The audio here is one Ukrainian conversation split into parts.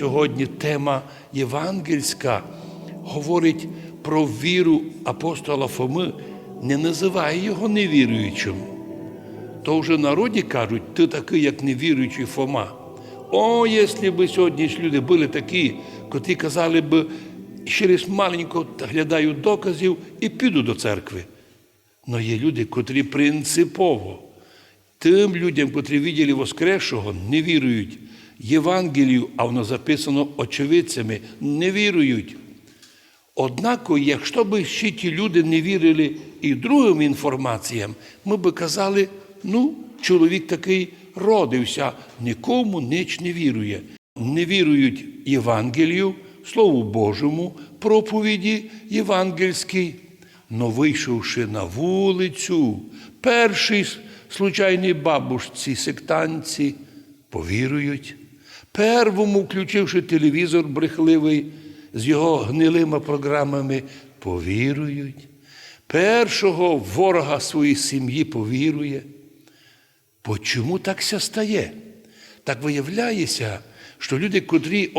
сьогодні тема євангельська говорить про віру апостола Фоми, не називає його невіруючим. То вже народі кажуть, ти такий, як невіруючий Фома. О, якщо б сьогоднішні люди були такі, котрі казали б, через маленько глядаю доказів і піду до церкви. Но є люди, котрі принципово тим людям, котрі виділи Воскресшого, не вірують. Євангелію, а воно записано очевидцями, не вірують. Однак, якщо б ще ті люди не вірили і другим інформаціям, ми б казали, ну, чоловік такий родився, нікому ніч не вірує. Не вірують Євангелію, Слову Божому, проповіді євангельській. Но вийшовши на вулицю, перший случайний бабушці, сектанці повірують. Первому, включивши телевізор брехливий з його гнилими програмами, повірують. Першого ворога своїй сім'ї повірує. Бо чому так ся стає? Так виявляється, що люди, котрі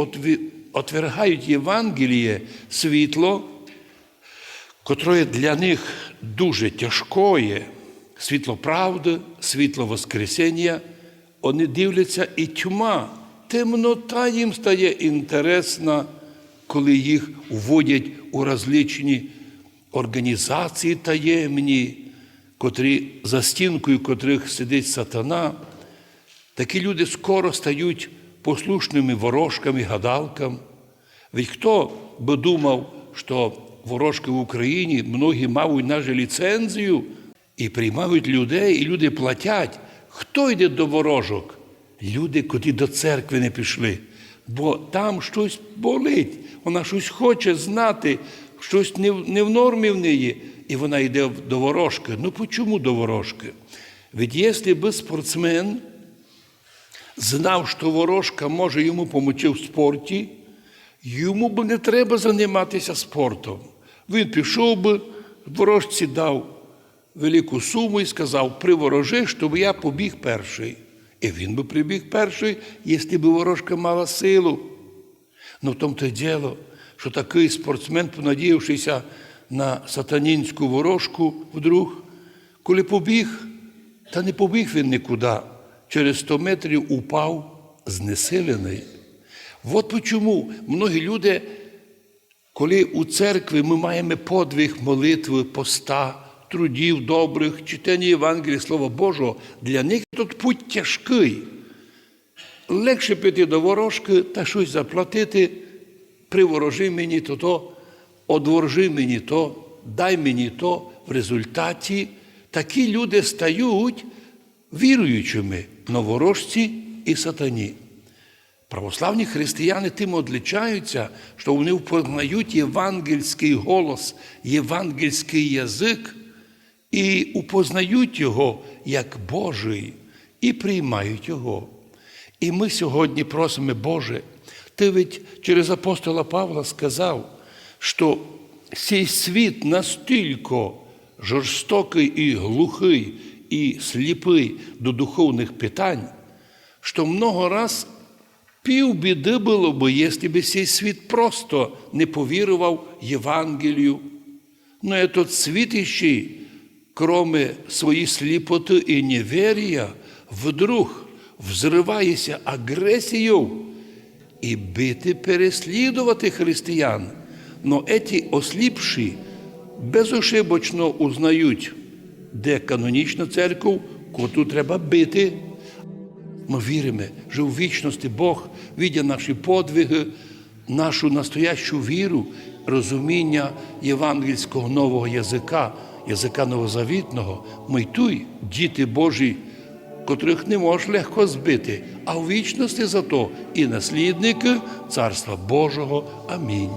отвергають Євангеліє, світло, котре для них дуже тяжкое, світло правди, світло Воскресіння, вони дивляться і тьма, темнота їм стає інтересна, коли їх вводять у розличні організації таємні, котрі за стінкою котрих сидить сатана. Такі люди скоро стають послушними ворожками, гадалкам. Ведь хто би думав, що ворожки в Україні многі мають навіть ліцензію і приймають людей, і люди платять. Хто йде до ворожок? Люди, котрі до церкви не пішли. Бо там щось болить, вона щось хоче знати, щось не не в нормі в неї, і вона йде до ворожки. Ну чому до ворожки? Ведь якщо би спортсмен знав, що ворожка може йому допомогти в спорті, йому б не треба займатися спортом. Він пішов би, ворожці дав велику суму і сказав, приворожи, щоб я побіг перший. І він би прибіг перший, якщо б ворожка мала силу. Ну в тому то й діло, що такий спортсмен, понадіявшися на сатанінську ворожку вдруг, коли побіг, та не побіг він нікуди. Через 100 метрів упав знесилений. От чому многі люди, коли у церкві ми маємо подвиг молитви, поста, трудів добрих, читання Євангелія, Слова Божого, для них тут путь тяжкий. Легше піти до ворожки та щось заплатити, приворожи мені то, то одворжи мені то, дай мені то. В результаті такі люди стають віруючими на ворожці і сатані. Православні християни тим отличаються, що вони впознають євангельський голос, євангельський язик і упознають його як Божий і приймають його. І ми сьогодні просимо, Боже, Ти ведь через апостола Павла сказав, що цей світ настільки жорстокий і глухий, і сліпий до духовних питань, що много раз пів біди було б, якщо б цей світ просто не повірував Євангелію. Но этот світ іще, кроме своєї сліпоти і неверія, вдруг взривається агресією і бити, переслідувати християн. Но еті осліпші безошибочно узнають, де канонічна церква, коту треба бити. Ми віримо, що в вічності Бог, видя наші подвиги, нашу настоящу віру, розуміння євангельського нового язика, язика новозавітного, ми й діти Божі, котрих не можеш легко збити, а в вічності зато і наслідники Царства Божого. Амінь.